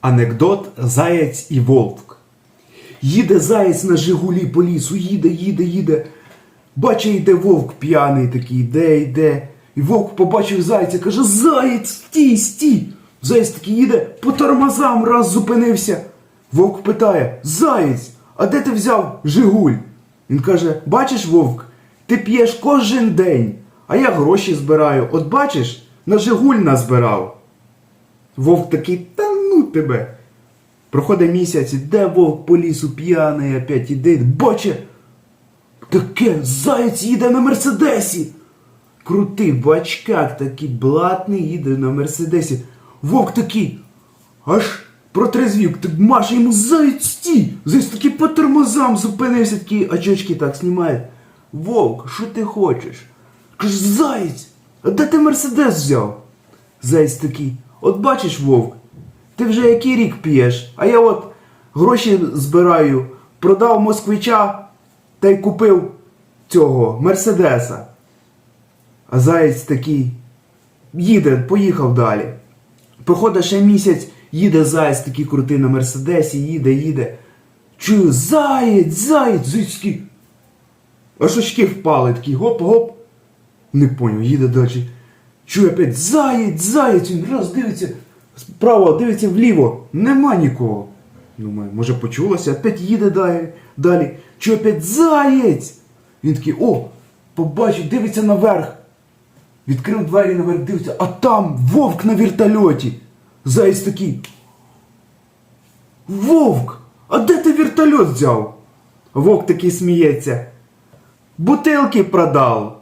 Анекдот Заєць і Вовк. Їде заєць на Жигулі по лісу, їде, їде, їде. Бачить, йде вовк п'яний такий, йде, йде. І вовк побачив зайця, каже: Заєць, стій, стій. Заєць такий їде, по тормозам раз зупинився. Вовк питає: Заєць, а де ти взяв Жигуль? Він каже: Бачиш, вовк, ти п'єш кожен день, а я гроші збираю. От бачиш, на Жигуль назбирав. Вовк такий, та тебе. Проходить місяць, іде вовк по лісу п'яний, опять іде, баче. Таке, заєць їде на мерседесі. Крутий бачкак такий блатний їде на мерседесі. Вовк такий, аж протрезвів, так Маша йому заєць стій. Заєць такий по тормозам зупинився, такі очечки так знімає. Вовк, що ти хочеш? Каже, заєць, а де ти мерседес взяв? Заєць такий, от бачиш, вовк, ти вже який рік п'єш, а я от гроші збираю, продав москвича та й купив цього Мерседеса. А заєць такий їде, поїхав далі. Проходить ще місяць, їде заєць такий крутий на Мерседесі, їде, їде. Чую, заєць, заєць, такий. Аж очки впали, такі гоп-гоп. Не поняв, їде далі. Чую опять заєць, заєць, він раз дивиться справа, дивиться вліво, нема нікого. Думаю, може почулося, опять їде далі. далі. Чую опять заєць. Він такий, о, побачив, дивиться наверх. Відкрив двері наверх, дивиться, а там вовк на вертольоті. Заєць такий. Вовк! А де ти вертольот взяв? Вовк такий сміється. Бутилки продав.